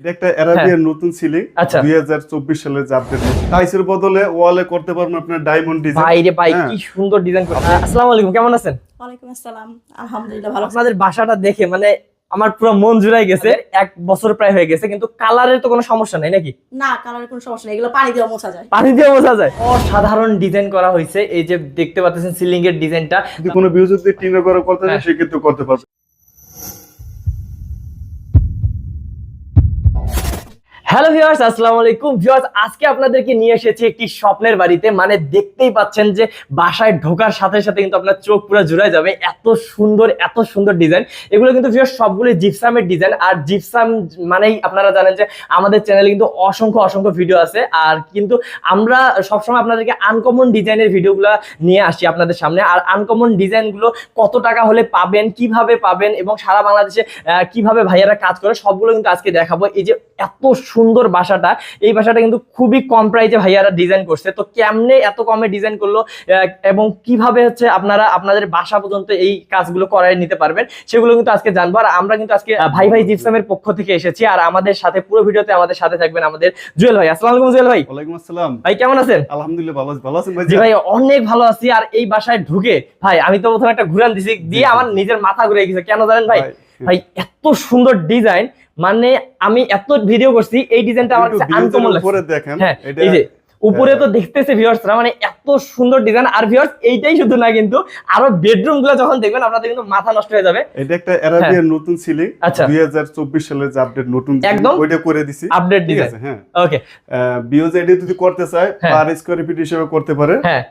এটা একটা অ্যারাবিয়ান নতুন সিলিং আচ্ছা। দুই হাজার চব্বিশ সালের যে আপডেট টাইসের বদলে ওয়ালে করতে পারবেন আপনার ডায়মন্ড ডিজাইন ভাই রে ভাই হ্যাঁ। কি সুন্দর ডিজাইন করে আসসালামু আলাইকুম কেমন আছেন? ওয়ালাইকুম আসসালাম আলহামদুলিল্লাহ ভালো আপনাদের বাসাটা দেখে মানে আমার পুরো মন জুড়াই গেছে এক বছর প্রায় হয়ে গেছে কিন্তু কালারের তো কোনো সমস্যা নাই নাকি? না কালারের কোনো সমস্যা নেই এগুলো পানি দিয়ে মোছা যায়। পানি দিয়ে বোঝা যায়। অসাধারণ ডিজাইন করা হয়েছে এই যে দেখতে পাচ্ছেন সিলিং এর ডিজাইনটা যদি কোনো ভিউ যদি করতে হ্যাঁ। সেক্ষেত্রে করতে পারবেন হ্যালো ভিউয়ার্স আসসালামু আলাইকুম। ভিউয়ার্স আজকে আপনাদেরকে নিয়ে এসেছি একটি স্বপ্নের বাড়িতে। মানে দেখতেই পাচ্ছেন যে বাসায় ঢোকার সাথে সাথে কিন্তু আপনার চোখ পুরো জুড়ে যাবে। এত সুন্দর এত সুন্দর ডিজাইন এগুলো কিন্তু ভিউয়ার্স সবগুলো জিপসামের ডিজাইন আর জিপসাম মানেই আপনারা জানেন যে আমাদের চ্যানেলে কিন্তু অসংখ্য অসংখ্য ভিডিও আছে। আর কিন্তু আমরা সবসময় আপনাদেরকে আনকমন ডিজাইনের ভিডিওগুলো নিয়ে আসি আপনাদের সামনে। আর আনকমন ডিজাইনগুলো কত টাকা হলে পাবেন, কীভাবে পাবেন এবং সারা বাংলাদেশে কীভাবে ভাইয়ারা কাজ করে, সবগুলো কিন্তু আজকে দেখাবো। এই যে এত সুন্দর বাসাটা। এই বাসাটা কিন্তু খুবই কম প্রাইসে ভাইয়ারা ডিজাইন করছে। তো কেমনে এত কমে ডিজাইন করল এবং কীভাবে হচ্ছে আপনারা আপনাদের বাসা পর্যন্ত এই কাজগুলো করায় নিতে পারবেন সেগুলো কিন্তু আজকে জানব। আর আমরা কিন্তু আজকে ভাই ভাই জিপসামের পক্ষ থেকে এসেছি। আর আমাদের সাথে পুরো ভিডিওতে আমাদের সাথে থাকবেন আমাদের জুয়েল ভাই। আসসালামু আলাইকুম জুয়েল ভাই। ওয়ালাইকুম আসসালাম। ভাই কেমন আছেন? আলহামদুলিল্লাহ ভালো ভালো আছেন ভাই জি ভাই অনেক ভালো আছি। আর এই বাসায় ঢুকে ভাই আমি তো প্রথমে একটা ঘুরান দিছি দিয়ে আমার নিজের মাথা ঘুরে গেছে। কেন জানেন ভাই, ভাই এত সুন্দর ডিজাইন মানে আমি এত ভিডিও করছি এই ডিজাইনটা আমার কাছে আনকমন লাগছে। দেখেন হ্যাঁ এই যে উপরে তো হ্যাঁ। দেখতেছে ভিউয়ার্সরা মানে এত সুন্দর ডিজাইন আর ভিউয়ার্স এইটাই শুধু না কিন্তু আরও বেডরুমগুলো যখন দেখবেন আপনাদের কিন্তু মাথা নষ্ট হয়ে যাবে। এটা একটা অ্যারাবিয়ান নতুন সিলিং আচ্ছা। দুই হাজার চব্বিশ সালের যে আপডেট নতুন একদম ওইটা করে দিছি। আপডেট ঠিক ডিজাইন আছে হ্যাঁ। ওকে বিওজ এডি যদি করতে চায়। পার স্কোয়ার ফিট হিসেবে করতে পারে। হ্যাঁ।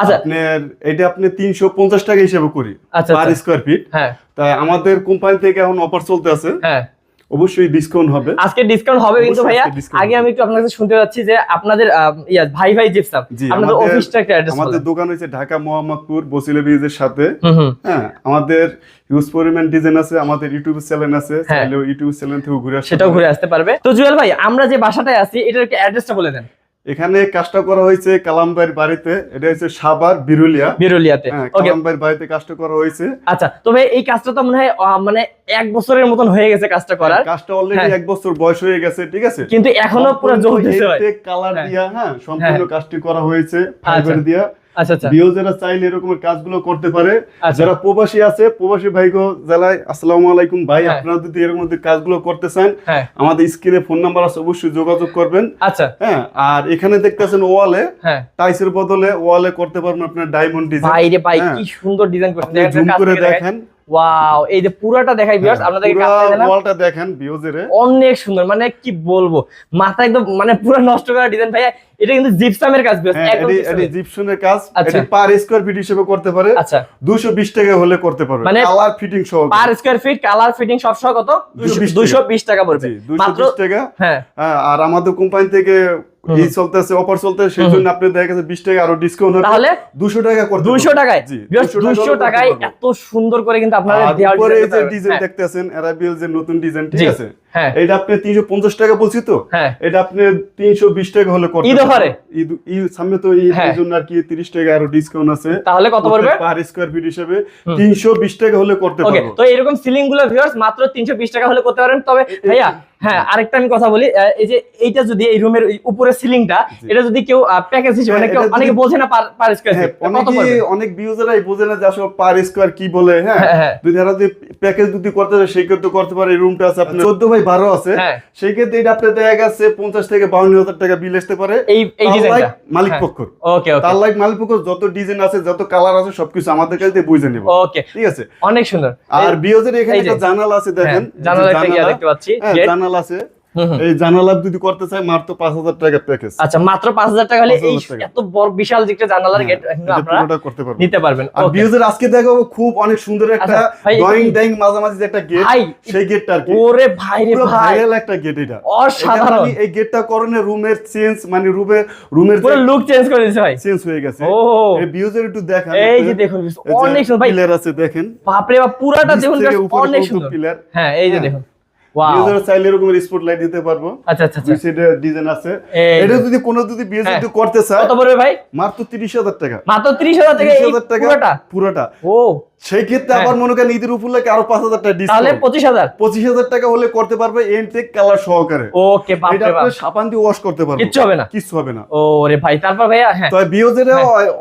আচ্ছা। আপনার এটা আপনি তিনশো পঞ্চাশ টাকা হিসেবে করি আচ্ছা পার স্কোয়ার ফিট হ্যাঁ। তাই আমাদের কোম্পানি থেকে এখন অফার চলতে আছে। হ্যাঁ। অবশ্যই ডিসকাউন্ট হবে। আজকে ডিসকাউন্ট হবে কিন্তু ভাইয়া আগে আমি একটু আপনার কাছে শুনতে যাচ্ছি যে আপনাদের ইয়া ভাই ভাই জিপসাম আপনাদের অফিসটা একটা অ্যাড্রেস আমাদের দোকান হচ্ছে ঢাকা মোহাম্মদপুর বসিলা ব্রিজের সাথে। হ্যাঁ আমাদের হিউজ পরিমাণ ডিজাইন আছে আমাদের ইউটিউব চ্যানেল আছে হ্যাঁ। চাইলেও ইউটিউব চ্যানেল থেকে ঘুরে আসতে সেটাও ঘুরে আসতে পারবে। তো জুয়েল ভাই আমরা যে বাসাটায় আছি এটার অ্যাড্রেসটা বলে দেন। এখানে কাজটা করা হয়েছে কালামবাইয়ের বাড়িতে। এটা হচ্ছে সাবার বিরুলিয়া। বিরুলিয়াতে। হ্যাঁ কালামবাইয়ের বাড়িতে কাজটা করা হয়েছে। আচ্ছা তবে এই কাজটা তো মনে হয় মানে এক বছরের মতন হয়ে গেছে কাজটা করার। কাজটা অলরেডি হ্যাঁ। এক বছর বয়স হয়ে গেছে ঠিক আছে? কিন্তু এখনও পুরো ভাই। কালার হ্যাঁ। দিয়া হ্যাঁ সম্পূর্ণ কাজটি করা হয়েছে ফাইবার আচ্ছা। দিয়া। বিও যারা চাইলে এরকমের কাজগুলো করতে পারে আচ্ছা। যারা প্রবাসী আছে প্রবাসী ভাইগো জেলায় আসসালামু আলাইকুম ভাই হ্যাঁ। আপনারা যদি এরকম যদি কাজগুলো করতে চান হ্যাঁ। আমাদের স্ক্রিনে ফোন নাম্বার আছে অবশ্যই যোগাযোগ করবেন। আচ্ছা। হ্যাঁ আর এখানে দেখতেছেন ওয়ালে হ্যাঁ। টাইসের বদলে ওয়ালে করতে পারবেন আপনার ডায়মন্ড ডিজাইন। ভাই রে ভাই। কি সুন্দর ডিজাইন দেখেন। ওয়াও এই যে পুরোটা দেখাই ভিউয়ার্স হ্যাঁ, আপনাদেরকে কাছে দিলাম ওয়ালটা দেখেন ভিউজের অনেক সুন্দর মানে কি বলব মাথা একদম মানে পুরো নষ্ট করা ডিজাইন ভাইয়া এটা কিন্তু জিপসামের কাজ viewers, হ্যাঁ একদম এটি। জিপসনের কাজ। এটি পার স্কয়ার ফিট হিসেবে করতে পারে। আচ্ছা। 220 টাকা হলে করতে পারবে। মানে কালার ফিটিং সহ per square feet colour fitting সব সহ কত? 220 দুইশো বিশ টাকা পড়বে। মাত্র 220 টাকা। হ্যাঁ। হ্যাঁ আর আমাদের কোম্পানি থেকে। এই চলতেছে অফার চলতেছে সেই জন্য আপনি দেখা গেছে 20 টাকা আরও ডিসকাউন্ট হবে। তাহলে 200 টাকা করতে দুইশো পারবেন। টাকায়। জি 200 দুইশো টাকায় এত সুন্দর করে কিন্তু আপনারা দেওয়াল ডিজাইন দেখতেছেন অ্যারাবিয়াল যে নতুন ডিজাইন ঠিক আছে? হ্যাঁ। এটা আপনি 350 টাকা বলছি তো? হ্যাঁ। এটা আপনি 320 টাকা হলে করতে ঈদ। অফারে? ঈদ ঈদ সামনে তো হ্যাঁ। এই জন্য আর কি 30 টাকা আরও ডিসকাউন্ট আছে। তাহলে কত পড়বে? পার স্কয়ার ফিট হিসেবে হুম। 320 টাকা হলে করতে পারব। তো এরকম সিলিংগুলো ভিউয়ার্স মাত্র 320 টাকা হলে করতে পারেন। তবে ভাইয়া হ্যাঁ আরেকটা আমি কথা বলি এই যে এইটা যদি এই রুমের উপরে সিলিংটা। এটা যদি কেউ প্যাকেজ হিসেবে হ্যাঁ, অনেকে বোঝে না পার স্কয়ার হ্যাঁ অনেকে অনেক ভিউজারাই বোঝে না যে আসলে পার স্কয়ার কি বলে হ্যাঁ। হ্যাঁ হ্যাঁ। যদি প্যাকেজ যদি করতে চায় সেই ক্ষেত্রে করতে পারে এই রুমটা আছে আপনার 14 বাই 12 আছে। হ্যাঁ। সেই ক্ষেত্রে এটা আপনার দেখা গেছে 50 থেকে 52 হাজার টাকা বিল আসতে পারে। মালিক হ্যাঁ। পক্ষ। ওকে তার লাইক মালিক পক্ষ যত ডিজাইন আছে যত কালার আছে সবকিছু আমাদের কাছে দিয়ে বুঝে নেব। ওকে ঠিক আছে? অনেক সুন্দর। আর বিওজের এখানে একটা জানালা আছে দেখেন। জানাল জানালা। দেখতে পাচ্ছি। হ্যাঁ জানালা আছে। এই জানালা যদি করতে চাই মাত্র 5000 টাকা প্যাকেজ আচ্ছা মাত্র পাঁচ হাজার টাকা হলে এই এত বড় বিশাল যে একটা জানালার গেট আপনারা করতে পারবেন নিতে পারবেন। আর Okay. আজকে দেখাবো খুব অনেক সুন্দর একটা আচ্ছা, ভাই, ড্রয়িং ড্যাং মাঝামাঝি যে একটা গেট সেই গেটটা আর কি। ওরে ভাই রে ভাই। একটা গেট এটা। অসাধারণ। এই গেটটা করনে রুমের চেঞ্জ মানে রুমের রুমের পুরো লুক চেঞ্জ করে দিয়েছে ভাই। চেঞ্জ হয়ে গেছে। ও। এই ভিউজের একটু দেখান এই যে দেখুন অনেক সুন্দর। ভাই পিলার আছে দেখেন। বাপরে বাপ পুরাটা দেখুন অনেক সুন্দর। পিলার হ্যাঁ এই যে হ্যাঁ। দেখুন। Wow. চাইলে এরকম স্পট লাইট দিতে পারব। আচ্ছা আচ্ছা আচ্ছা। দুই ডিজাইন আছে। এটা যদি কোনো যদি বিয়ে হ্যাঁ। যদি করতে চায় কত পড়বে ভাই? মাত্র তিরিশ হাজার টাকা। মাত্র ত্রিশ হাজার থেকে তিরিশ এই হাজার টাকা পুরোটা? পুরোটা। ও। সেই ক্ষেত্রে হ্যাঁ। আবার মনে করেন ঈদের উপলক্ষে আরও পাঁচ হাজার টাকা তাহলে পঁচিশ হাজার? পঁচিশ হাজার টাকা হলে করতে পারবে এনটেক কালার সহকারে। ওকে বাপ এটা আপনি সাবান দিয়ে ওয়াশ করতে পারবেন কিচ্ছু হবে না? কিচ্ছু হবে না। ভাই তারপর ভাইয়া হ্যাঁ। বিওজেরে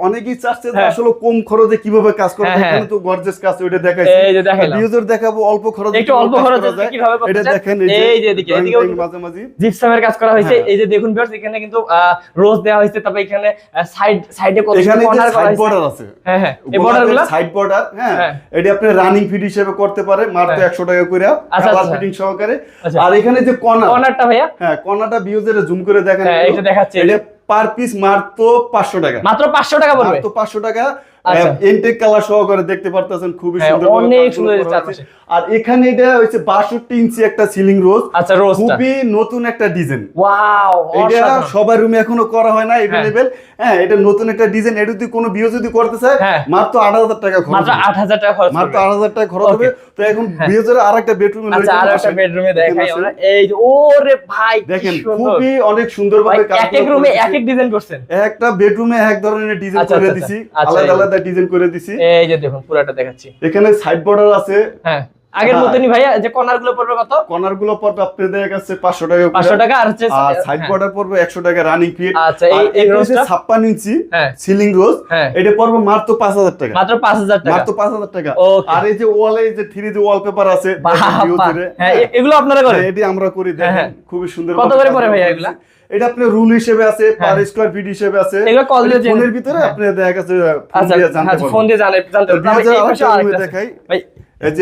অনেকেই চাচ্ছে হ্যাঁ। আসলে কম খরচে কীভাবে কাজ করবে হ্যাঁ, হ্যাঁ। এখানে তো গর্জেস কাজ ওইটা দেখাইছি। এই যে বিওজের দেখাবো অল্প খরচে একটু অল্প খরচে কীভাবে এটা দেখেন এই যে এদিকে, এদিকেও টাইম মাঝামাঝি। জিপসামের কাজ করা হয়েছে। হ্যাঁ। এই যে দেখুন ভিউয়ার্স এখানে কিন্তু রোজ দেওয়া হয়েছে তারপর এখানে সাইড সাইডে কত এখানে কর্নার করা সাইড বর্ডার আছে। হ্যাঁ হ্যাঁ। এই বর্ডারগুলো? সাইড বর্ডার হ্যাঁ। হ্যাঁ। এটা আপনি রানিং ফিট হিসেবে করতে পারে মাত্র হ্যাঁ। একশো টাকা করে কালার। ফিটিং সহকারে আচ্ছা। আর এখানে যে কর্নার কর্নারটা ভাইয়া হ্যাঁ কর্নারটা বিউজের জুম করে দেখেন হ্যাঁ, এটা দেখাচ্ছে। এটা পার পিস মাত্র পাঁচশো টাকা মাত্র পাঁচশো টাকা পড়বে মাত্র পাঁচশো টাকা। ইনটেক কালার সহকারে দেখতে পারতেছেন খুবই সুন্দর অনেক সুন্দর আর এখানে এটা হচ্ছে বাষট্টি ইঞ্চি একটা সিলিং রোজ আচ্ছা রোজটা খুবই নতুন একটা ডিজাইন ওয়াও এটা সবার রুমে এখনও করা হয় না এভেলেবেল হ্যাঁ এটা নতুন একটা ডিজাইন এটা যদি কোনো বিয়ে যদি করতে চায় হ্যাঁ। মাত্র আট হাজার টাকা খরচ মাত্র হবে। আট হাজার টাকা খরচ মাত্র করবে আট হাজার টাকা খরচ হবে। তো এখন হ্যাঁ। বিয়ে করে বেডরুমে আচ্ছা বেডরুমে দেখাই আমরা। এই ওরে ভাই দেখেন খুবই অনেক সুন্দর ভাই ভাবে এক এক রুমে এক এক ডিজাইন করছেন। একটা বেডরুমে এক ধরনের ডিজাইন আচ্ছা, করে আচ্ছা, দিছি। আচ্ছা, আলাদা আলাদা ডিজাইন করে দিছি। এই যে দেখুন পুরাটা দেখাচ্ছি। এখানে সাইড বর্ডার আছে। হ্যাঁ। আগের হ্যাঁ। মতনই ভাইয়া যে কর্নারগুলো পড়বে কত? কর্নারগুলো পড়বে আপনাদের কাছে পাঁচশো টাকা করে। পাঁচশো টাকা আর হচ্ছে সাইড হ্যাঁ। বর্ডার পড়বে একশো টাকা রানিং ফিট আচ্ছা এই এই রোজটা ছাপ্পান্ন ইঞ্চি হ্যাঁ। সিলিং রোজ হ্যাঁ। এটা পড়বে মাত্র পাঁচ হাজার টাকা। মাত্র পাঁচ হাজার টাকা। মাত্র পাঁচ হাজার টাকা। আর এই যে ওয়ালে যে থ্রি যে ওয়ালপেপার আছে হ্যাঁ এগুলো আপনারা করেন। হ্যাঁ, এটি আমরা করি হ্যাঁ, দেখেন হ্যাঁ। খুবই সুন্দর কত করে পড়ে ভাইয়া এগুলা? এটা আপনার রুল হিসেবে আছে পার স্কয়ার ফিট হিসেবে আছে। এগুলো কল দিয়ে ফোনের ভিতরে হ্যাঁ। আপনি দেখা গেছে ফোন আচ্ছা দিয়ে জানতে আচ্ছা ফোন দিয়ে জানতে পারবেন। দেখাই। ভাই এই যে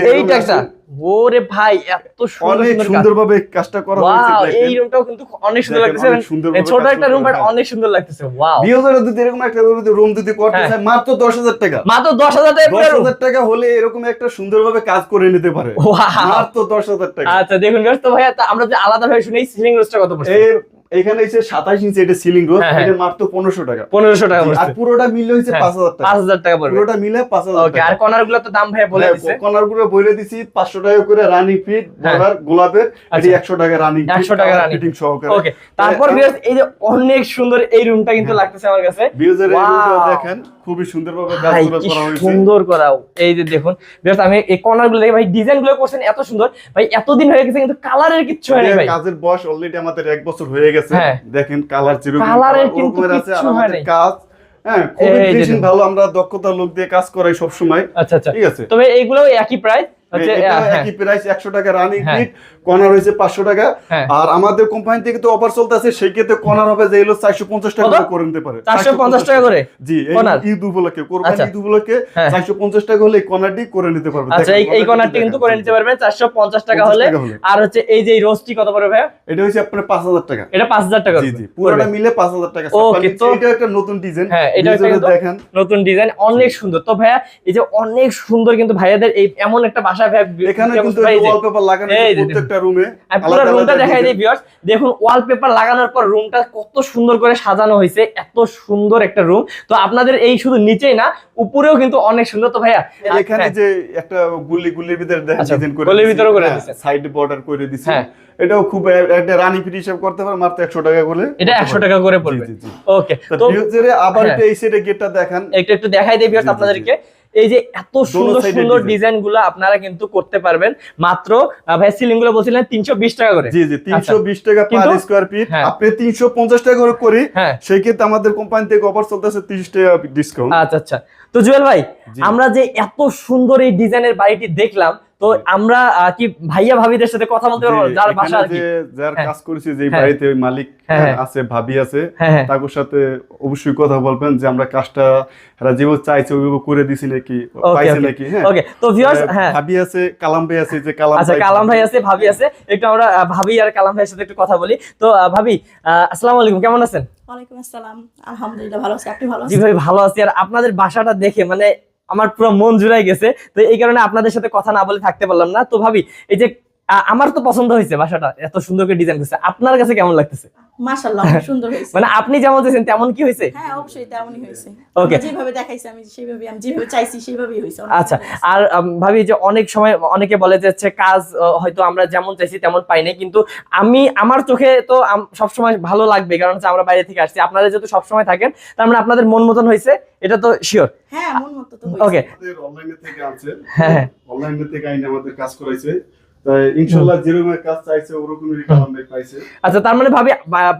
ওরে ভাই এত সুন্দর অনেক সুন্দর কাজ। সুন্দরভাবে কাজটা করা হয়েছে এই রুমটাও কিন্তু অনেক সুন্দর লাগতেছে। অনেক সুন্দরভাবে এই ছোট একটা রুম বাট অনেক সুন্দর লাগতেছে। ওয়াও। বিয়ে যদি এরকম একটা রুম যদি করতে হ্যাঁ। চায় মাত্র টাকা। মাত্র টাকা হলে এরকম একটা সুন্দরভাবে কাজ করে নিতে পারে। মাত্র টাকা। আচ্ছা দেখুন তো ভাইয়া আমরা যে আলাদা ভাবে শুনি সিলিং রোজটা কত পড়ছে? এখানে হচ্ছে সাতাশ ইঞ্চি এটা সিলিং হ্যাঁ, হ্যাঁ। এটা মাত্র পনেরোশো টাকা। পনেরোশো টাকা আর পুরোটা মিলে হয়েছে হ্যাঁ, পাঁচ হাজার টাকা। পাঁচ হাজার টাকা পুরোটা মিলে পাঁচ হাজার আর কর্নারগুলো তো দাম ভাই বলে দিছে। কর্নারগুলো বলে দিছি পাঁচশো টাকা করে রানিং ফিট। বর্ডার গোলাপের এটি আচ্ছা। একশো টাকা রানিং 100 টাকা ফিটিং সহকারে। ওকে তারপর এই যে অনেক সুন্দর এই রুমটা কিন্তু লাগতেছে আমার কাছে. দেখেন খুবই সুন্দরভাবে কাজগুলো করা হয়েছে। সুন্দর করাও এই যে দেখুন আমি এই দেখে ভাই ডিজাইনগুলো করছেন এত সুন্দর। ভাই এতদিন হয়ে গেছে কিন্তু কালারের কিচ্ছু হয়নি ভাই। কাজের বয়স অলরেডি আমাদের এক বছর হয়ে গেছে। হ্যাঁ। দেখেন কালার কালারের কিন্তু কিচ্ছু হয় কাজ হ্যাঁ খুবই। ভালো আমরা দক্ষতা লোক দিয়ে কাজ করাই সব সময় আচ্ছা আচ্ছা। ঠিক আছে? তবে এইগুলো একই প্রাইস হচ্ছে এটা আহ, একই প্রাইস একশো টাকা রানিং। কর্নার হয়েছে পাঁচশো টাকা। আর আমাদের কোম্পানি থেকে তো অফার চলতেছে সেই ক্ষেত্রে কর্নার হবে যে হলো চারশো পঞ্চাশ টাকা করে করে নিতে পারে। 450 টাকা করে? জি ঈদ উপলক্ষে কোরবানি। ঈদ উপলক্ষে। চারশো পঞ্চাশ টাকা হলে এই কর্নারটি করে নিতে পারবে। আচ্ছা এই কর্নারটি কিন্তু করে নিতে পারবেন চারশো পঞ্চাশ টাকা হলে। আর হচ্ছে এই যে রোজটি কত পড়বে ভাইয়া? এটা হচ্ছে আপনার পাঁচ হাজার টাকা। এটা পাঁচ হাজার টাকা জি জি পুরোটা মিলে পাঁচ হাজার টাকা। Okay, তো- এটা একটা নতুন ডিজাইন হ্যাঁ, এটা দেখেন। নতুন ডিজাইন অনেক সুন্দর। তো ভাইয়া এই যে অনেক সুন্দর কিন্তু ভাইয়াদের এই এমন একটা বাসা ভাইয়া এখানে কিন্তু ভাই এই যে- ওয়ালপেপার লাগানো এই আছে যে প্রত্যেকটা রুমে পুরো রুমটা দেখাই দিই ভিউয়ার্স দেখুন ওয়ালপেপার লাগানোর পর রুমটা কত সুন্দর করে সাজানো হয়েছে এত সুন্দর একটা রুম তো আপনাদের এই শুধু নিচেই না উপরেও কিন্তু অনেক সুন্দর। তো ভাইয়া এখানে হ্যাঁ, যে একটা গুল্লি গুল্লির ভিতরে দেখেন আচ্ছা, ডিজাইন করে হ্যাঁ, সাইড বর্ডার করে দিছি। হ্যাঁ। এটাও খুব একটা রানি ফিট হিসাব করতে পারে মাত্র একশো টাকা করে এটা একশো টাকা করে পড়বে। ওকে তা আবার হ্যাঁ। এই সাইডে গেটটা দেখান। একটু একটু দেখাই দেই ভিউয়ার্স জি, জি, আপনাদেরকে। এই যে এত সুন্দর সুন্দর ডিজাইনগুলো আপনারা কিন্তু করতে পারবেন। মাত্র ভাই সিলিংগুলো বলছিলেন তিনশো বিশ টাকা করে। জি জি তিনশো বিশ টাকা পার স্কোয়ার ফিট। আপনি তিনশো পঞ্চাশ টাকা করে করি হ্যাঁ। সেই ক্ষেত্রে আমাদের কোম্পানি থেকে অফার চলতেছে তিরিশ টাকা ডিসকাউন্ট আচ্ছা আচ্ছা। তো জুয়েল ভাই আমরা যে এত সুন্দর এই ডিজাইনের বাড়িটি দেখলাম তো আমরা কি ভাইয়া ভাবিদের সাথে কথা বলতে পারব? যার বাসা আর কি? যার হ্যাঁ। কাজ করেছে যে হ্যাঁ। বাড়িতে ওই মালিক হ্যাঁ। আছে ভাবি আছে হ্যাঁ সাথে অবশ্যই কথা বলবেন যে আমরা কাজটা এরা যেভাবে চাইছে ওইভাবে করে দিছি নাকি পাইছে নাকি হ্যাঁ। ওকে তো ভিউয়ার্স হ্যাঁ। ভাবি আছে কালাম ভাই আছে যে কালাম আচ্ছা কালাম ভাই আছে ভাবি আছে। একটু আমরা ভাবি আর কালাম ভাইয়ের সাথে একটু কথা বলি। তো ভাবি আসসালামু আলাইকুম কেমন আছেন? ওয়ালাইকুম আসসালাম। আলহামদুলিল্লাহ ভালো আছি। আপনি ভালো জি ভাই ভালো আছি। আর আপনাদের বাসাটা দেখে মানে আমার পুরো মন জুড়াই গেছে। তো এই কারণে আপনাদের সাথে কথা না বলে থাকতে পারলাম না। তো ভাবি, এই যে আমার তো পছন্দ হয়েছে বাসাটা। এত সুন্দর করে ডিজাইন করছে। আপনার কাছে কেমন লাগতেছে? মাশাআল্লাহ অনেক সুন্দর হয়েছে। মানে আপনি যেমন চাইছেন তেমন কি হয়েছে? হ্যাঁ অবশ্যই তেমনই হয়েছে। Okay. যেভাবে দেখাইছি আমি সেইভাবে আমি যেভাবে চাইছি সেইভাবেই হয়েছে। আচ্ছা আর ভাবি যে অনেক সময় অনেকে বলে যে হচ্ছে কাজ হয়তো আমরা যেমন চাইছি তেমন পাই নাই। কিন্তু আমি আমার চোখে তো সবসময় ভালো লাগবে। কারণ হচ্ছে আমরা বাইরে থেকে আসছি। আপনারা যেহেতু সবসময় থাকেন তার মানে আপনাদের মন মতন হয়েছে এটা তো শিওর হ্যাঁ মন মতো তো ওকে অনলাইনে থেকে আনছে হ্যাঁ, হ্যাঁ। অনলাইনে থেকে আইনে আমাদের কাজ করাইছে। আচ্ছা তার মানে ভাবি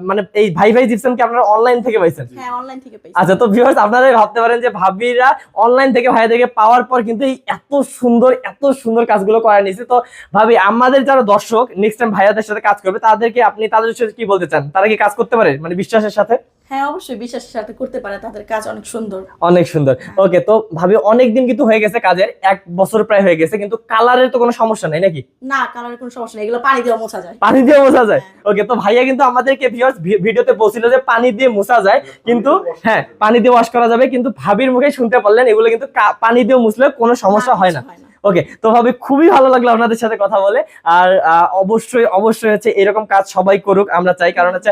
মানে এই ভাই ভাই জিপসানকে আপনারা অনলাইন থেকে পাইছেন? হ্যাঁ অনলাইন থেকে পেয়েছি আচ্ছা তো ভিউয়ার্স আপনারা ভাবতে পারেন যে ভাবিরা অনলাইন থেকে ভাইয়াদেরকে পাওয়ার পর কিন্তু এই এত সুন্দর এত সুন্দর কাজগুলো করে নিয়েছে তো ভাবি আমাদের যারা দর্শক নেক্সট টাইম ভাইয়াদের সাথে কাজ করবে তাদেরকে আপনি তাদের সাথে কি বলতে চান? তারা কি কাজ করতে পারে? মানে বিশ্বাসের সাথে? হ্যাঁ অবশ্যই বিশ্বাসের সাথে করতে পারে তাদের কাজ অনেক সুন্দর। অনেক সুন্দর। ওকে তো ভাবি অনেক দিন কিন্তু হয়ে গেছে কাজের এক বছর প্রায় হয়ে গেছে কিন্তু কালারের তো কোনো সমস্যা নাই নাকি? না কালারের কোনো সমস্যা নেই এগুলো পানি দিয়ে মোছা যায়। পানি দিয়ে মোছা যায়? ওকে তো ভাইয়া কিন্তু আমাদেরকে ভিউয়ার্স ভিডিওতে বলছিল যে পানি দিয়ে মোছা যায় কিন্তু হ্যাঁ পানি দিয়ে ওয়াশ করা যাবে কিন্তু ভাবির মুখে শুনতে পারলেন এগুলো কিন্তু পানি দিয়ে মুছলে কোনো সমস্যা হয় না। ওকে তো ভাবি খুবই ভালো লাগল আপনাদের সাথে কথা বলে। আর অবশ্যই অবশ্যই হচ্ছে এরকম কাজ সবাই করুক আমরা চাই। কারণ হচ্ছে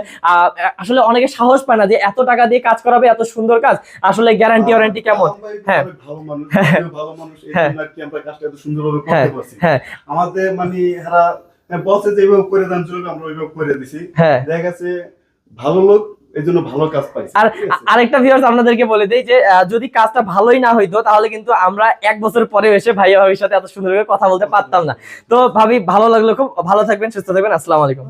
আসলে অনেকে সাহস পায় না যে এত টাকা দিয়ে কাজ করাবে এত সুন্দর কাজ। আসলে গ্যারান্টি ওয়ারেন্টি কেমন? হ্যাঁ। ভালো মানুষ হ্যাঁ। ভালো মানুষ এই হ্যাঁ। আমরা কাজটা এত সুন্দরভাবে হ্যাঁ করতে পারছি। হ্যাঁ। আমাদের মানে এরা বসে যেভাবে করে দেন চলবে আমরা ওইভাবে করে দিছি। হ্যাঁ। দেখা গেছে ভালো লোক এই জন্য ভালো কাজ পাইছে আর আরেকটা ভিউয়ার্স আপনাদেরকে বলে দেই যে আহ, যদি কাজটা ভালোই না হইতো তাহলে কিন্তু আমরা এক বছর পরে এসে ভাইয়া ভাবির সাথে এত সুন্দর করে কথা বলতে পারতাম না। তো ভাবি ভালো লাগল খুব ভালো থাকবেন সুস্থ থাকবেন আসসালামু আলাইকুম।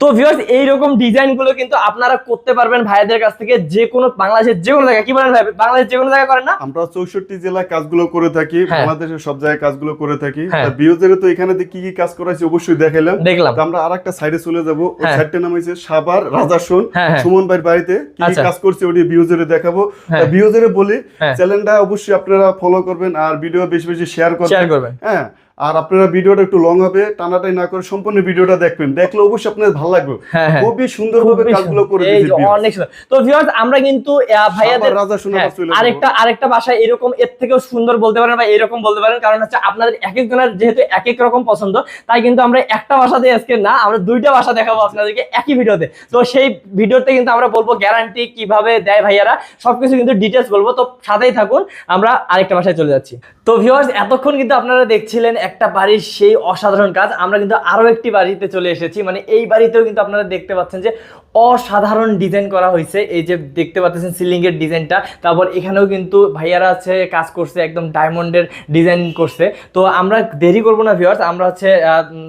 তো ভিউয়ার্স এইরকম ডিজাইনগুলো কিন্তু আপনারা করতে পারবেন ভাইদের কাছ থেকে যে কোনো বাংলাদেশের যে কোনো জায়গায় কি বলেন ভাই বাংলাদেশ যে কোনো জায়গায় করেন না আমরা চৌষট্টি জেলায় কাজগুলো করে থাকি হ্যাঁ। বাংলাদেশের সব জায়গায় কাজগুলো করে থাকি হ্যাঁ। বিওজের তো এখানে কি কি কাজ করাইছে অবশ্যই দেখাইলাম দেখলাম তো আমরা আরেকটা সাইডে চলে যাব ওই হ্যাঁ। সাইডটার নাম হয়েছে সাবার রাজাসন হ্যাঁ, হ্যাঁ। সুমন ভাইয়ের বাড়িতে কি কি আচ্ছা। কাজ করছে ওটি বিওজেরে দেখাবো হ্যাঁ। বিওজেরে বলি হ্যাঁ। চ্যানেলটা অবশ্যই আপনারা ফলো করবেন আর ভিডিও বেশি বেশি শেয়ার করবেন হ্যাঁ আর আপনারা ভিডিওটা একটু লং হবে টানাটাই না করে সম্পূর্ণ ভিডিওটা দেখবেন। দেখলে অবশ্যই আপনাদের ভালো লাগবে। হ্যাঁ, হ্যাঁ। খুবই সুন্দরভাবে কাজগুলো করে দিয়েছে অনেক সুন্দর। তো ভিউয়ার্স আমরা কিন্তু ভাইয়াদের রাজা শোনা হ্যাঁ, আরেকটা আরেকটা ভাষায় এরকম এর থেকেও সুন্দর বলতে পারেন বা এরকম বলতে পারেন। কারণ হচ্ছে আপনাদের এক একজনের যেহেতু এক এক রকম পছন্দ তাই কিন্তু আমরা একটা ভাষা দিয়ে আজকে না আমরা দুইটা ভাষা দেখাবো আপনাদেরকে একই ভিডিওতে। তো সেই ভিডিওতে কিন্তু আমরা বলব গ্যারান্টি কীভাবে দেয় ভাইয়ারা সবকিছু কিন্তু ডিটেলস বলব। তো সাথেই থাকুন আমরা আরেকটা ভাষায় চলে যাচ্ছি। তো ভিউয়ার্স এতক্ষণ কিন্তু আপনারা দেখছিলেন একটা বাড়ির সেই অসাধারণ কাজ। আমরা কিন্তু আরও একটি বাড়িতে চলে এসেছি। মানে এই বাড়িতেও কিন্তু আপনারা দেখতে পাচ্ছেন যে অসাধারণ ডিজাইন করা হয়েছে। এই যে দেখতে পাচ্ছেন সিলিং এর ডিজাইনটা তারপর এখানেও কিন্তু ভাইয়ারা আছে কাজ করছে একদম ডায়মন্ডের ডিজাইন করছে। তো আমরা দেরি করব না ভিউয়ার্স আমরা হচ্ছে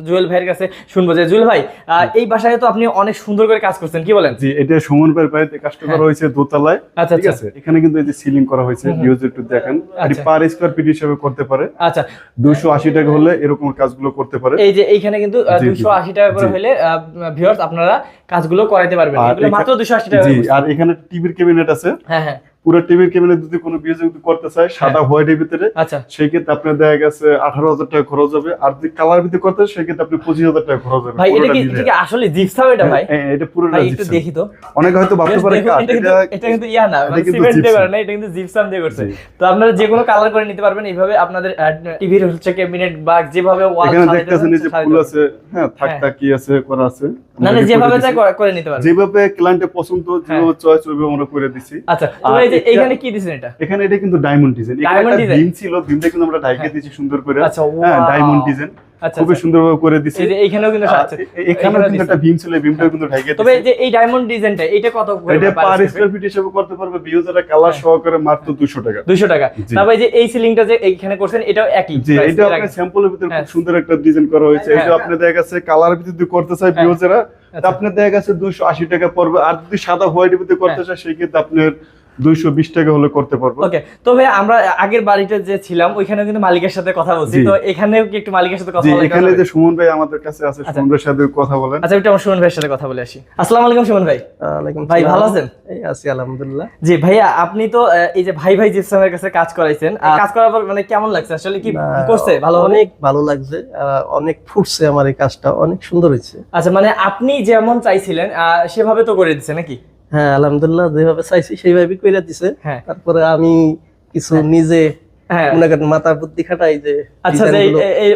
জুয়েল ভাইয়ের কাছে শুনব যে জুয়েল ভাই এই বাসায় তো আপনি অনেক সুন্দর করে কাজ করছেন কি বলেন? জি এটা সুমন ভাইয়ের বাড়িতে কাজটা করা হয়েছে দোতলায় আচ্ছা, ঠিক আচ্ছা। আছে? এখানে কিন্তু এই যে সিলিং করা হয়েছে ভিউজ একটু দেখেন। আর। পার স্কোয়ার ফিট হিসেবে করতে পারে। আচ্ছা। দুশো আশি টাকা হলে এরকম কাজগুলো করতে পারে। এই যে এইখানে কিন্তু জি, জি। দুশো আশি টাকা করে। হলে ভিউয়ার্স আপনারা কাজগুলো করাইতে পারবেন এগুলো মাত্র দুশো আশি টাকা জি আর এখানে টিভির ক্যাবিনেট আছে। হ্যাঁ হ্যাঁ। পুরো টিভির যদি কোনো বিয়ে যদি করতে চায় সাদা হোয়াইটের ভিতরে আচ্ছা। সেই ক্ষেত্রে আপনার দেখা গেছে আঠারো হাজার টাকা খরচ হবে। আর যদি কালার ভিতরে করতে সেই ক্ষেত্রে আপনি পঁচিশ হাজার টাকা খরচ হবে। ভাই এটা কি আসলে জিপসাম এটা ভাই? হ্যাঁ, হ্যাঁ, এটা ভাই একটু দেখি তো। অনেকে হয়তো ভাবতে পারে এটা কিন্তু এটা- এটা কিন্তু ইয়া না মানে সিমেন্ট দিয়ে করে না এটা কিন্তু জিপসাম দিয়ে করছে। তো আপনারা যে কোনো কালার করে নিতে পারবেন এইভাবে আপনাদের টিভির হচ্ছে ক্যাবিনেট বা যেভাবে ওয়াল এখানে দেখতেছেন যে ফুল আছে হ্যাঁ থাক হ্যাঁ। থাক কি আছে করা আছে। না না যেভাবে চাই করে- নিতে পারবেন। যেভাবে ক্লায়েন্টের পছন্দ যেভাবে চয়েস ওইভাবে আমরা করে দিছি। আচ্ছা এই যে এটা- কি দিছেন এটা এখানে এটা কিন্তু ডায়মন্ড ডিজাইন বিম ছিল বিমটা কিন্তু আমরা ঢাইকে হ্যাঁ। দিয়েছি সুন্দর করে আচ্ছা, হ্যাঁ ডায়মন্ড ডিজাইন আচ্ছা খুবই আচ্ছা। সুন্দরভাবে করে দিছি এই যে এইখানেও কিন্তু আছে এখানেও কিন্তু একটা বিম ছিল কিন্তু তবে যে এই ডায়মন্ড ডিজাইনটা এটা কত করে এটা পার স্কয়ার ফিট হিসেবে করতে পারবে কালার হ্যাঁ। সহকারে মাত্র 200 টাকা 200 টাকা এই যে এই সিলিংটা যে এইখানে করছেন এটাও একই জি এটা আপনার স্যাম্পলের ভিতরে হ্যাঁ। খুব সুন্দর একটা ডিজাইন করা হয়েছে হ্যাঁ। আপনি দেখা গেছে কালার ভিতরে যদি করতে হ্যাঁ। আচ্ছা। আপনার দেখা গেছে 280 টাকা পড়বে আর যদি সাদা হোয়াইট ভিতরে করতে হ্যাঁ। চায় সেই ক্ষেত্রে আপনার 220 টাকা হলে করতে পারব। ওকে তো ভাই আমরা আগের বাড়িতে যে ছিলাম ওইখানে কিন্তু মালিকের সাথে কথা বলছি। তো এখানেও কি একটু মালিকের সাথে কথা জি বলা এখানে যে সুমন ভাই আমাদের কাছে আছে আচ্ছা। সুমন ভাইয়ের সাথে কথা বলেন। আচ্ছা একটু আমার সুমন ভাইয়ের সাথে কথা বলে আসি। আসসালামু আলাইকুম সুমন ভাই। ওয়ালাইকুম ভাই, ভালো আছেন? এই আছি আলহামদুলিল্লাহ। জি ভাইয়া আপনি তো এই যে ভাই ভাই জিপসামের কাছে কাজ করাইছেন কাজ করার পর মানে কেমন লাগছে? আসলে কি করছে? ভালো অনেক ভালো লাগছে আহ, অনেক ফুটছে আমার এই কাজটা অনেক সুন্দর হয়েছে। আচ্ছা মানে আপনি যেমন চাইছিলেন আহ, সেভাবে তো করে দিচ্ছে নাকি? হ্যাঁ আলহামদুলিল্লাহ যেভাবে চাইছি সেইভাবে কইরা দিছে। হ্যাঁ। তারপরে আমি কিছু নিজে হ্যাঁ। মনে বুদ্ধি খাটাই যে আচ্ছা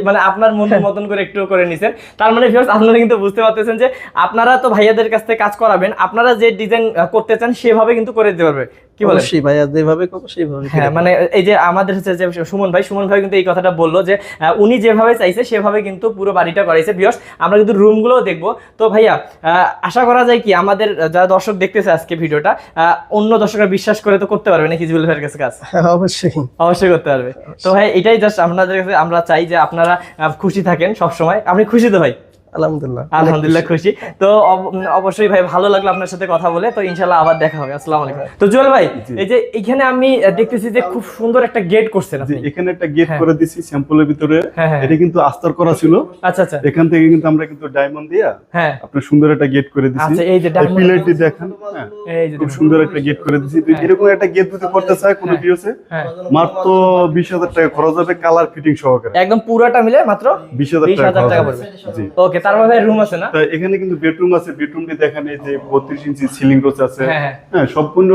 মানে আপনার মনের মতন করে একটু করে নিছেন। তার মানে ভিউয়ার্স আপনারা কিন্তু বুঝতে পারতেছেন যে আপনারা তো ভাইয়াদের কাছ থেকে কাজ করাবেন আপনারা যে ডিজাইন করতে চান সেভাবে কিন্তু করে দিতে পারবে। কি অবশ্যই ভাইয়া যেভাবে সেইভাবে হ্যাঁ মানে এই যে আমাদের হচ্ছে যে সুমন ভাই সুমন ভাই কিন্তু এই কথাটা বলল যে উনি যেভাবে চাইছে সেভাবে কিন্তু পুরো বাড়িটা করাইছে। বিয়স আমরা কিন্তু রুমগুলোও দেখব। তো ভাইয়া আশা করা যায় কি আমাদের যারা দর্শক দেখতেছে আজকে ভিডিওটা আহ, অন্য দর্শকরা বিশ্বাস করে তো করতে পারবে নাকি জুয়েল ভাইয়ের কাছে কাজ? হ্যাঁ, অবশ্যই। অবশ্যই করতে পারবে। তো ভাই এটাই জাস্ট আপনাদের কাছে আমরা চাই যে আপনারা খুশি থাকেন সব সময় আপনি খুশি তো ভাই? আলহামদুলিল্লাহ। আলহামদুলিল্লাহ খুশি। তো অবশ্যই ভাই ভালো লাগল আপনার সাথে কথা বলে। তো ইনশাল্লাহ আবার দেখা হবে। আসসালামু আলাইকুম। তো জুয়েল ভাই এই যে এখানে আমি দেখতেছি যে খুব সুন্দর একটা গেট করছেন আপনি। এখানে একটা গেট হ্যাঁ। করে দিছি স্যাম্পলের ভিতরে। হ্যাঁ, হ্যাঁ। এটা কিন্তু আস্তর করা ছিল। আচ্ছা আচ্ছা। এখান থেকে কিন্তু আমরা কিন্তু ডায়মন্ড দিয়া হ্যাঁ। আপনার সুন্দর একটা গেট করে দিছি। আচ্ছা, এই যে পিলারটি দেখেন এই যে খুব সুন্দর একটা গেট করে দিছি। তো এরকম একটা গেট যদি করতে চায় কোনো হ্যাঁ। মাত্র বিশ হাজার টাকা খরচ হবে কালার ফিটিং সহকারে। একদম পুরোটা মিলে মাত্র বিশ হাজার বিশ টাকা। পড়বে। জি। ওকে তার মধ্যে রুম আছে না? তা এখানে কিন্তু বেডরুম আছে বেডরুমটি দেখেন এই যে বত্রিশ ইঞ্চি সিলিং আছে। হ্যাঁ, হ্যাঁ। হ্যাঁ সম্পূর্ণ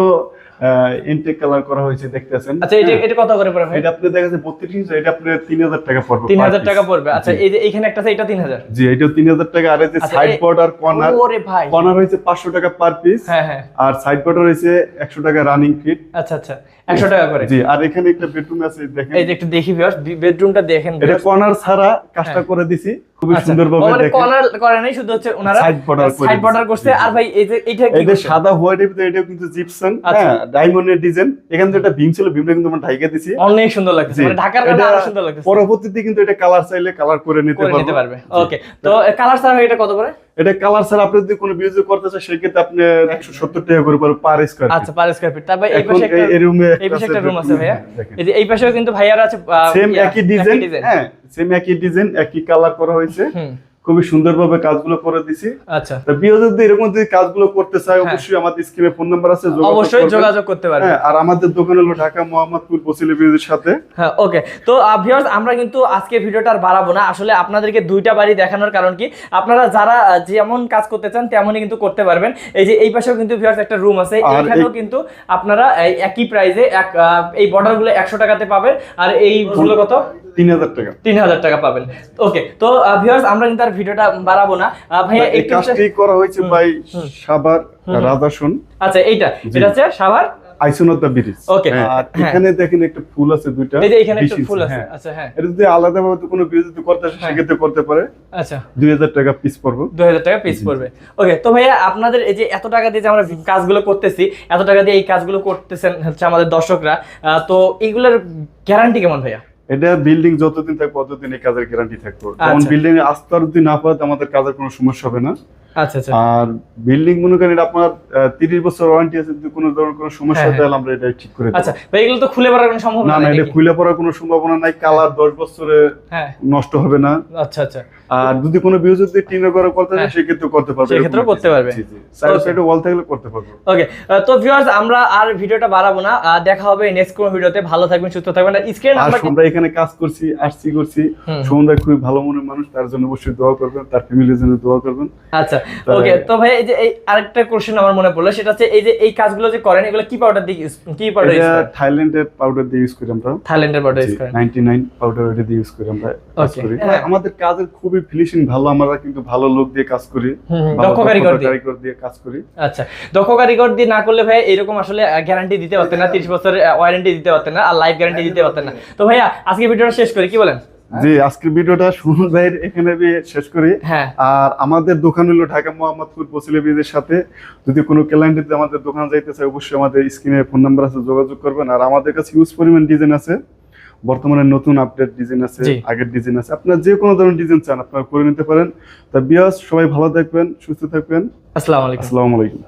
ইনটেক কালার করা হয়েছে দেখতেছেন। আচ্ছা এটা হ্যাঁ। এটা কত করে পড়বে? এটা আপনি দেখা যাচ্ছে বত্রিশ ইঞ্চি এটা তিন হাজার টাকা পড়বে তিন per হাজার piece। টাকা পড়বে। আচ্ছা এই যে এখানে একটা আছে এটা তিন হাজার? জি এটা তিন হাজার টাকা আর এই যে আচ্ছা, সাইড এই- বর্ডার কর্নার ওরে ভাই। কর্নার হয়েছে পাঁচশো টাকা পার পিস হ্যাঁ হ্যাঁ। আর সাইড বর্ডার হয়েছে একশো টাকা রানিং ফিট আচ্ছা আচ্ছা। একশো টাকা করে। জি আর এখানে একটা বেডরুম আছে দেখেন। এই যে একটু দেখি ভিউয়ার্স বেডরুমটা দেখেন এটা কর্নার ছাড়া কাজটা করে দিছি খুবই সুন্দর ভাবে হ্যাঁ। মানে দেখেন। কর্নার করে নাই শুধু হচ্ছে ওনারা Side border করে সাইড বর্ডার করছে। আর ভাই এই যে এইটা কি করছে? সাদা হোয়াইট এর এটাও কিন্তু জিপসন আচ্ছা। হ্যাঁ ডায়মন্ডের ডিজাইন এখানে যেটা ভীম ছিল ভীমটা কিন্তু আমরা ঢাইকা দিছি। অনেক সুন্দর লাগছে। মানে ঢাকার আরও সুন্দর লাগছে পরবর্তীতে কিন্তু এটা কালার চাইলে কালার করে নিতে পারবে। ওকে তো কালার ছাড়া এটা কত করে? এটা কালার ছাড়া আপনি যদি কোনো বিউজ করতে চান সেক্ষেত্রে আপনি একশো সত্তর টাকা করে পার স্কোয়ার আচ্ছা পার স্কয়ার ফিট তারপর এই পাশে একটা এই রুমে এই পাশে একটা রুম আছে ভাইয়া। এই যে এই পাশেও কিন্তু ভাইয়ার আছে সেম একই ডিজাইন হ্যাঁ সেম একই ডিজাইন একই কালার করা হয়েছে। হুম। খুবই সুন্দরভাবে কাজগুলো করে দিছি। আচ্ছা। তা বিয়ে যদি এরকম যদি কাজগুলো করতে চায় হ্যাঁ। অবশ্যই আমাদের স্ক্রিনে ফোন নাম্বার আছে অবশ্যই যোগাযোগ করতে পারবে। হ্যাঁ আর আমাদের দোকান হলো ঢাকা মোহাম্মদপুর বসিলি বিউজের সাথে। হ্যাঁ ওকে তো ভিউয়ার্স আমরা কিন্তু আজকে ভিডিওটা আর বাড়াবো না। আসলে আপনাদেরকে দুইটা বাড়ি দেখানোর কারণ কি? আপনারা যারা যেমন কাজ করতে চান তেমনই কিন্তু করতে পারবেন। এই যে এই পাশেও কিন্তু ভিউয়ার্স একটা রুম আছে। এখানেও কিন্তু আপনারা একই প্রাইজে এক এই বর্ডারগুলো একশো টাকাতে পাবেন। আর এই গুলো কত? তিন হাজার টাকা। তিন হাজার টাকা পাবেন। ওকে তো ভিউয়ার্স আমরা কিন্তু আর ভিডিওটা বাড়াবো না। ভাইয়া এই একটু কাজটি করা হয়েছে রাধাসন। আচ্ছা এইটা এটা হচ্ছে সাভার? আইসোনতা ব্রিজ। Okay. আর হ্যাঁ। এখানে দেখেন একটা ফুল আছে দুইটা এই যে এখানে একটা ফুল আছে হ্যাঁ। আচ্ছা হ্যাঁ। এটা যদি আলাদা ভাবে কোনো যদি করতে আসে হ্যাঁ। সেক্ষেত্রে করতে পারে। আচ্ছা। দুই হাজার টাকা পিস পড়ব। দুই হাজার টাকা পিস। পড়বে। ওকে তো ভাইয়া আপনাদের এই যে এত টাকা দিয়ে যে আমরা কাজগুলো করতেছি এত টাকা দিয়ে এই কাজগুলো করতেছেন হচ্ছে আমাদের দর্শকরা তো এইগুলোর গ্যারান্টি কেমন ভাইয়া? এটা বিল্ডিং যতদিন থাকবে ততদিন এই কাজের গ্যারান্টি থাকবে আচ্ছা। বিল্ডিং এ আস্তর যদি না পারে আমাদের কাজের কোনো সমস্যা হবে না আর বিল্ডিং মনে করেন এটা আপনার তিরিশ বছর ওয়ারেন্টি আছে যদি কোনো ধরনের কোনো সমস্যা হ্যাঁ, তাহলে আমরা এটা ঠিক করে আচ্ছা ভাই এগুলো তো খুলে পারার কোনো সম্ভাবনা না না এটা খুলে পড়ার কোনো সম্ভাবনা নাই কালার দশ বছরে হ্যাঁ। নষ্ট হবে না। আচ্ছা আচ্ছা। আর যদি কোনো যদি টিনের করে করতে হ্যাঁ। চায় সেক্ষেত্রে করতে পারবে। সেক্ষেত্রেও এরকম করতে পারবে। সাইড ওয়াল থাকলে করতে পারবে। ওকে তো ভিউয়ার্স আমরা আর ভিডিওটা বাড়াবো না। দেখা হবে নেক্সট কোনো ভিডিওতে। ভালো থাকবেন সুস্থ থাকবেন। আর স্ক্রিন নাম্বার আমরা এখানে কাজ করছি আসছি করছি। ভাই খুবই ভালো মনের মানুষ তার জন্য অবশ্যই দোয়া করবেন তার ফ্যামিলির জন্য দোয়া করবেন। আচ্ছা ওকে তো ভাই এই যে এই আরেকটা কোশ্চেন আমার মনে পড়ল সেটা হচ্ছে এই যে এই কাজগুলো যে করেন এগুলো কি পাউডার দিয়ে use- কি পাউডার ইউজ করেন? থাইল্যান্ডের পাউডার দিয়ে ইউজ করি আমরা। থাইল্যান্ডের পাউডার ইউজ করেন। 99 পাউডার এটা দিয়ে ইউজ করি আমরা. করি। হ্যাঁ। আমাদের কাজের খুবই ফিনিশিং ভালো আমরা কিন্তু ভালো লোক দিয়ে কাজ করি। দক্ষ কারিগর দিয়ে। কাজ করি। আচ্ছা দক্ষ কারিগর দিয়ে না করলে ভাই এরকম আসলে গ্যারান্টি দিতে পারতেন না তিরিশ বছরের ওয়ারেন্টি দিতে পারতেন না আর লাইফ গ্যারান্টি দিতে পারতেন না। তো ভাইয়া আজকে ভিডিওটা শেষ করি কি বলেন? জি আজকের ভিডিওটা সুমন ভাইয়ের এখানে শেষ করি। হ্যাঁ। আর আমাদের দোকান হলো ঢাকা মোহাম্মদপুর বসিলে ব্রিজের সাথে। যদি কোনো ক্লায়েন্ট আমাদের দোকান যাইতে চায় অবশ্যই আমাদের স্ক্রিনে ফোন নাম্বার আছে যোগাযোগ করবেন। আর আমাদের কাছে ইউজ পরিমাণ ডিজাইন আছে। বর্তমানে নতুন আপডেট ডিজাইন আছে আগের ডিজাইন আছে। আপনার যে কোনো ধরনের ডিজাইন চান আপনারা করে নিতে পারেন। তা বিয়াস সবাই ভালো থাকবেন সুস্থ থাকবেন। আসসালামু আলাইকুম। আসসালামু আলাইকুম।